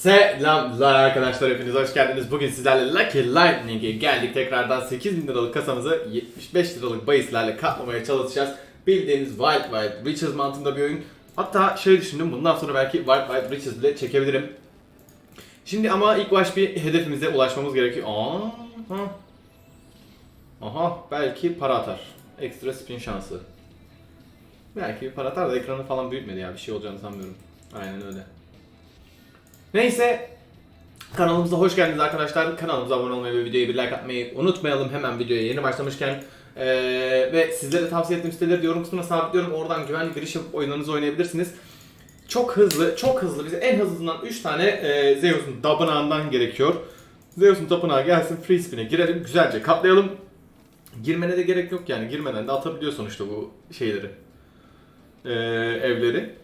Selamlar arkadaşlar hepiniz hoş geldiniz. Bugün sizlerle Lucky Lightning'e geldik. Tekrardan 8000 liralık kasamızı 75 liralık bahislerle katlamaya çalışacağız. Bildiğiniz Wild Wild Riches mantığında bir oyun. Hatta şey düşündüm bundan sonra belki Wild Wild Riches bile çekebilirim. Şimdi ama ilk baş bir hedefimize ulaşmamız gerekiyor. Aa, ha. Aha belki para atar. Ekstra spin şansı. Belki bir para atar da ekranı falan büyütmedi ya bir şey olacağını sanmıyorum. Aynen öyle. Neyse kanalımıza hoş geldiniz arkadaşlar. Kanalımıza abone olmayı ve videoya bir like atmayı unutmayalım. Hemen videoya yeni başlamışken ee, ve sizlere tavsiye ettiğim siteleri yorum kısmına sabitliyorum. Oradan güvenli giriş yapıp oyunlarınızı oynayabilirsiniz. Çok hızlı, çok hızlı. Bize en hızlısından 3 tane e, Zeus'un tapınağından gerekiyor. Zeus'un tapınağı gelsin, free spin'e girelim, güzelce katlayalım. Girmene de gerek yok yani. Girmeden de atabiliyor sonuçta bu şeyleri. E, evleri.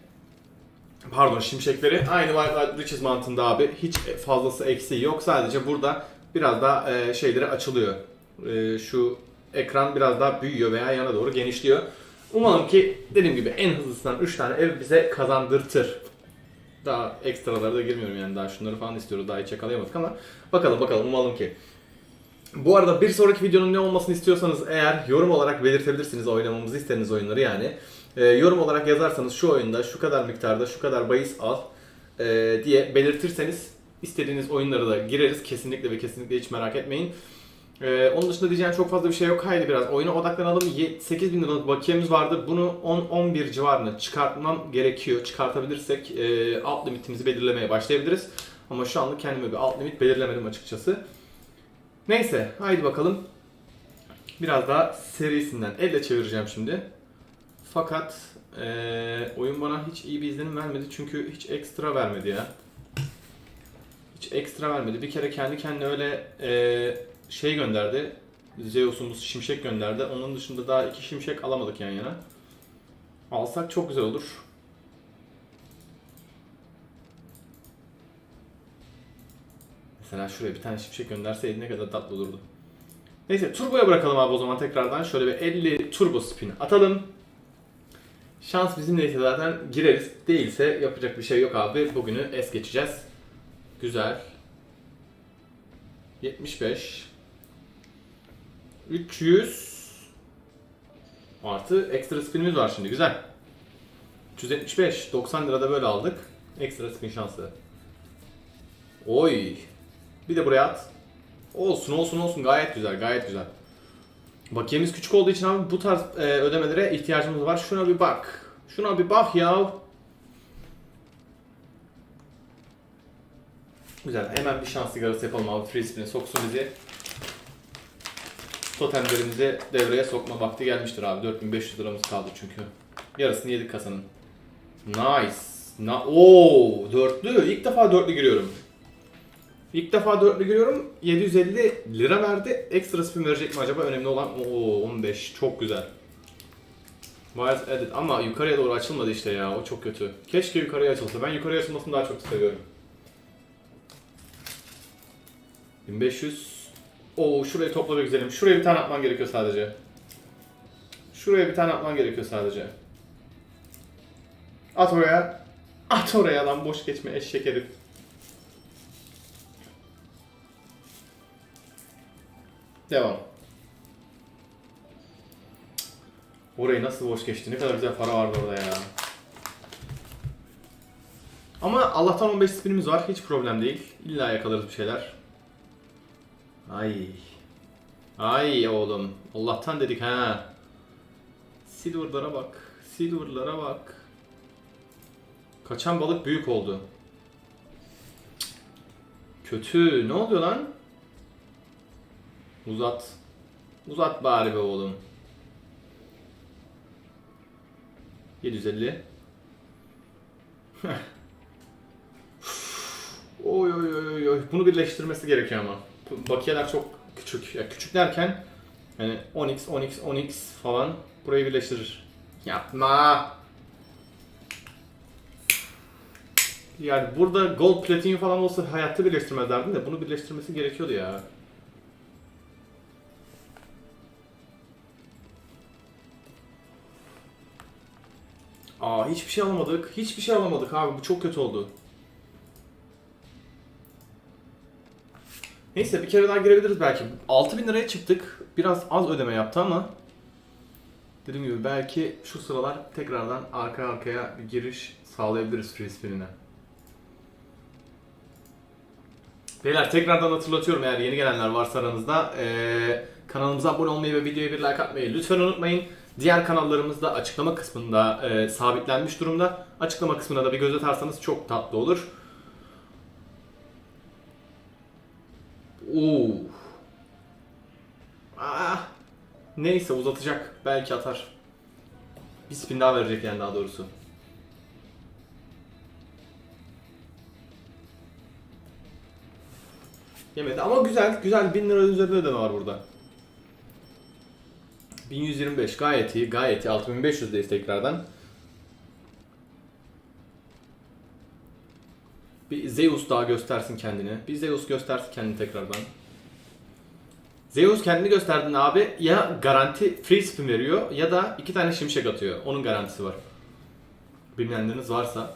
Pardon şimşekleri. Aynı Wild Wild Riches mantığında abi. Hiç fazlası eksiği yok. Sadece burada biraz daha e, şeyleri açılıyor. E, şu ekran biraz daha büyüyor veya yana doğru genişliyor. Umalım ki dediğim gibi en hızlısından 3 tane ev bize kazandırtır. Daha ekstralara da girmiyorum yani daha şunları falan istiyoruz daha hiç yakalayamadık ama bakalım bakalım umalım ki. Bu arada bir sonraki videonun ne olmasını istiyorsanız eğer yorum olarak belirtebilirsiniz oynamamızı istediğiniz oyunları yani. Ee, yorum olarak yazarsanız şu oyunda şu kadar miktarda şu kadar bahis al e, diye belirtirseniz istediğiniz oyunları da gireriz kesinlikle ve kesinlikle hiç merak etmeyin. Ee, onun dışında diyeceğim çok fazla bir şey yok. Haydi biraz oyuna odaklanalım. 8000 liralık bakiyemiz vardı. Bunu 10-11 civarına çıkartmam gerekiyor. Çıkartabilirsek e, alt limitimizi belirlemeye başlayabiliriz. Ama şu anlık kendime bir alt limit belirlemedim açıkçası. Neyse haydi bakalım. Biraz daha serisinden elle çevireceğim şimdi. Fakat eee, oyun bana hiç iyi bir izlenim vermedi çünkü hiç ekstra vermedi ya. Hiç ekstra vermedi. Bir kere kendi kendine öyle eee, şey gönderdi. Zeus'umuz şimşek gönderdi. Onun dışında daha iki şimşek alamadık yan yana. Alsak çok güzel olur. Mesela şuraya bir tane şimşek gönderseydi ne kadar tatlı olurdu. Neyse turboya bırakalım abi o zaman tekrardan. Şöyle bir 50 turbo spin atalım. Şans bizimleyse zaten gireriz. Değilse yapacak bir şey yok abi. Bugünü es geçeceğiz. Güzel. 75. 300. Artı ekstra spinimiz var şimdi. Güzel. 375. 90 lirada böyle aldık. Ekstra spin şansı. Oy. Bir de buraya at. Olsun olsun olsun gayet güzel gayet güzel. Bakiyemiz küçük olduğu için abi bu tarz e, ödemelere ihtiyacımız var. Şuna bir bak. Şuna bir bak ya. Güzel. Hemen bir şans sigarası yapalım abi. Free spin'e soksun bizi. Totemlerimizi devreye sokma vakti gelmiştir abi. 4500 liramız kaldı çünkü. Yarısını yedik kasanın. Nice. Na Oo, dörtlü. İlk defa dörtlü giriyorum. İlk defa dörtlü giriyorum. 750 lira verdi. Ekstra spin verecek mi acaba? Önemli olan o 15. Çok güzel. Wild Edit ama yukarıya doğru açılmadı işte ya. O çok kötü. Keşke yukarıya açılsa. Ben yukarıya açılmasını daha çok seviyorum. 1500. Oo şurayı topla bir güzelim. Şuraya bir tane atman gerekiyor sadece. Şuraya bir tane atman gerekiyor sadece. At oraya. At oraya lan boş geçme eşek herif. Devam. Orayı nasıl boş geçti? Ne kadar güzel para vardı orada ya. Ama Allah'tan 15 spinimiz var. Hiç problem değil. İlla yakalarız bir şeyler. Ay. Ay oğlum. Allah'tan dedik ha. Silver'lara bak. Silver'lara bak. Kaçan balık büyük oldu. Kötü. Ne oluyor lan? Uzat. Uzat bari be oğlum. 750. oy oy oy oy. Bunu birleştirmesi gerekiyor ama. Bakiyeler çok küçük. Ya küçük derken yani 10x, 10x, 10x falan burayı birleştirir. Yapma. Yani burada gold platinum falan olsa hayatta birleştirmezlerdi de bunu birleştirmesi gerekiyordu ya. Aa hiçbir şey alamadık. Hiçbir şey alamadık abi. Bu çok kötü oldu. Neyse bir kere daha girebiliriz belki. 6000 liraya çıktık. Biraz az ödeme yaptı ama dediğim gibi belki şu sıralar tekrardan arka arkaya bir giriş sağlayabiliriz free spin'ine. Beyler tekrardan hatırlatıyorum eğer yeni gelenler varsa aranızda eee, kanalımıza abone olmayı ve videoya bir like atmayı lütfen unutmayın. Diğer kanallarımız da açıklama kısmında eee, sabitlenmiş durumda. Açıklama kısmına da bir göz atarsanız çok tatlı olur. Oo. Ah. Neyse uzatacak. Belki atar. Bir spin daha verecek yani daha doğrusu. Yemedi ama güzel güzel 1000 lira üzerinde ödeme var burada. 1125 gayet iyi gayet iyi 6500'deyiz tekrardan. Bir Zeus daha göstersin kendini. Bir Zeus göstersin kendini tekrardan. Zeus kendini gösterdiğinde abi ya garanti free spin veriyor ya da iki tane şimşek atıyor. Onun garantisi var. Bilmeyenleriniz varsa.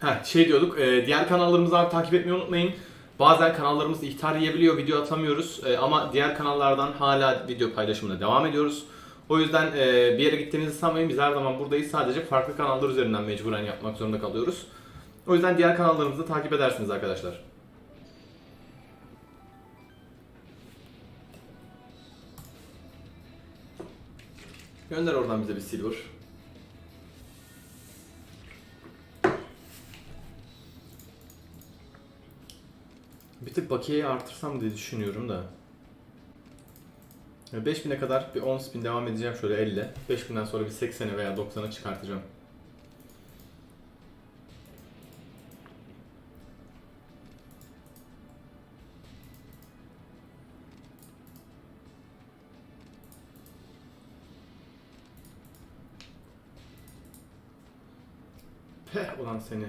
Heh, şey diyorduk, e, diğer kanallarımızı abi takip etmeyi unutmayın. Bazen kanallarımız ihtar yiyebiliyor, video atamıyoruz E, ama diğer kanallardan hala video paylaşımına devam ediyoruz. O yüzden e, bir yere gittiğinizi sanmayın, biz her zaman buradayız. Sadece farklı kanallar üzerinden mecburen yapmak zorunda kalıyoruz. O yüzden diğer kanallarımızı da takip edersiniz arkadaşlar. Gönder oradan bize bir silver. Bir tık bakiyeyi artırsam diye düşünüyorum da. Yani 5000'e kadar bir 10 spin devam edeceğim şöyle 50. 5000'den sonra bir 80'e veya 90'a çıkartacağım. Peh ulan seni.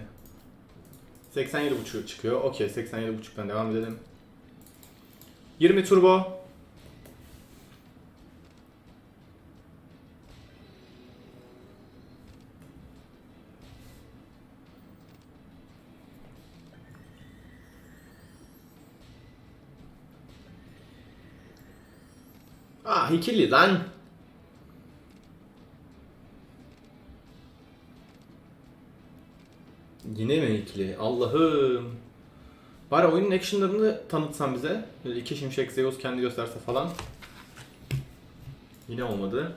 87.5 çıkıyor. Okey 87.5'tan devam edelim. 20 turbo. Ah ikili lan. İkili? Allah'ım. Bari oyunun actionlarını tanıtsan bize. Böyle iki şimşek Zeus kendi gösterse falan. Yine olmadı.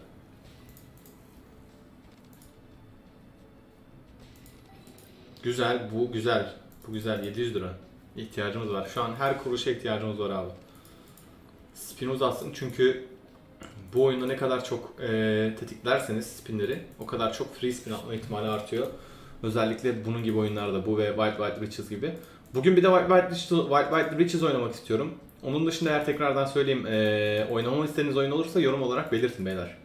Güzel, bu güzel. Bu güzel, 700 lira. İhtiyacımız var. Şu an her kuruşa ihtiyacımız var abi. Spin uzatsın çünkü bu oyunda ne kadar çok eee, tetiklerseniz spinleri o kadar çok free spin atma ihtimali artıyor. Özellikle bunun gibi oyunlarda bu ve White White Riches gibi. Bugün bir de White White Riches, White White Riches oynamak istiyorum. Onun dışında eğer tekrardan söyleyeyim eee oynamamı istediğiniz oyun olursa yorum olarak belirtin beyler.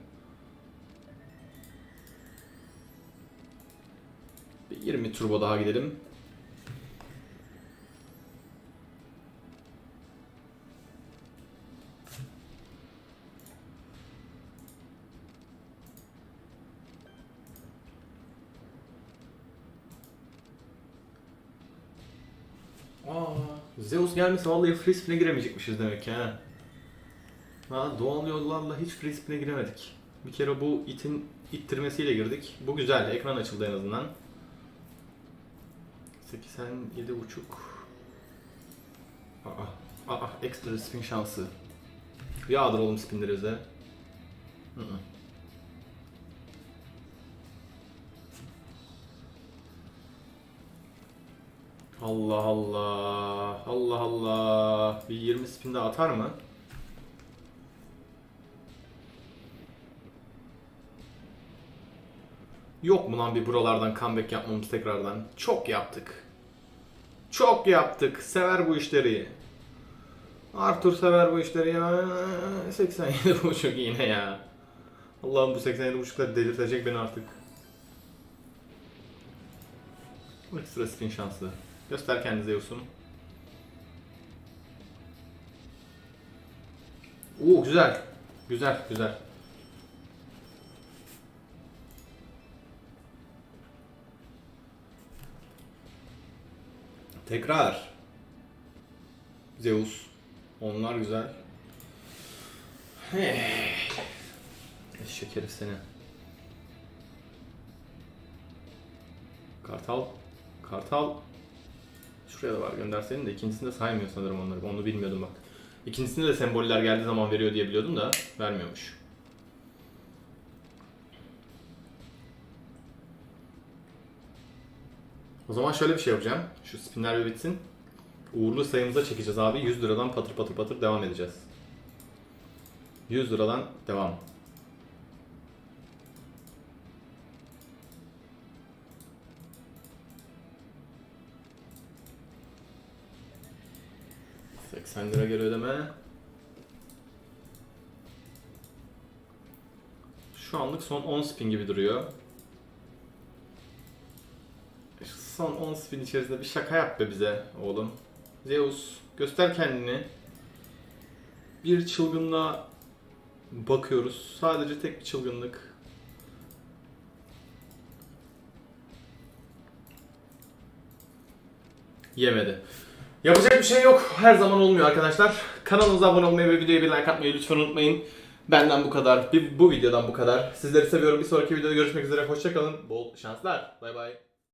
Bir 20 turbo daha gidelim. Zeus gelmese vallahi free spin'e giremeyecekmişiz demek ki ha. Ha, doğal yollarla hiç free spin'e giremedik. Bir kere bu itin ittirmesiyle girdik. Bu güzel, ekran açıldı en azından. 87 buçuk. Aa, aa, ekstra spin şansı. Yağdıralım spinleri bize. Hı hı. Allah Allah. Allah Allah. Bir 20 spin daha atar mı? Yok mu lan bir buralardan comeback yapmamız tekrardan? Çok yaptık. Çok yaptık. Sever bu işleri. Arthur sever bu işleri ya. 87 buçuk yine ya. Allah'ım bu 87 buçuklar delirtecek beni artık. Ekstra spin şanslı. Göster kendini Zeus'um. Oo güzel. Güzel, güzel. Tekrar. Zeus. Onlar güzel. Hey. Eşek herif seni. Kartal. Kartal. Şuraya da var gönderseydin de ikincisini de saymıyor sanırım onları. Onu bilmiyordum bak. İkincisinde de semboller geldiği zaman veriyor diye biliyordum da vermiyormuş. O zaman şöyle bir şey yapacağım. Şu spinler bir bitsin. Uğurlu sayımıza çekeceğiz abi. 100 liradan patır patır patır devam edeceğiz. 100 liradan devam. ...80 lira geri ödeme. Şu anlık son 10 spin gibi duruyor. Son 10 spin içerisinde bir şaka yap be bize oğlum. Zeus göster kendini. Bir çılgınlığa bakıyoruz. Sadece tek bir çılgınlık. Yemedi. Yapacak bir şey yok. Her zaman olmuyor arkadaşlar. Kanalımıza abone olmayı ve videoya bir like atmayı lütfen unutmayın. Benden bu kadar. Bir, bu videodan bu kadar. Sizleri seviyorum. Bir sonraki videoda görüşmek üzere. Hoşçakalın. Bol şanslar. Bay bay.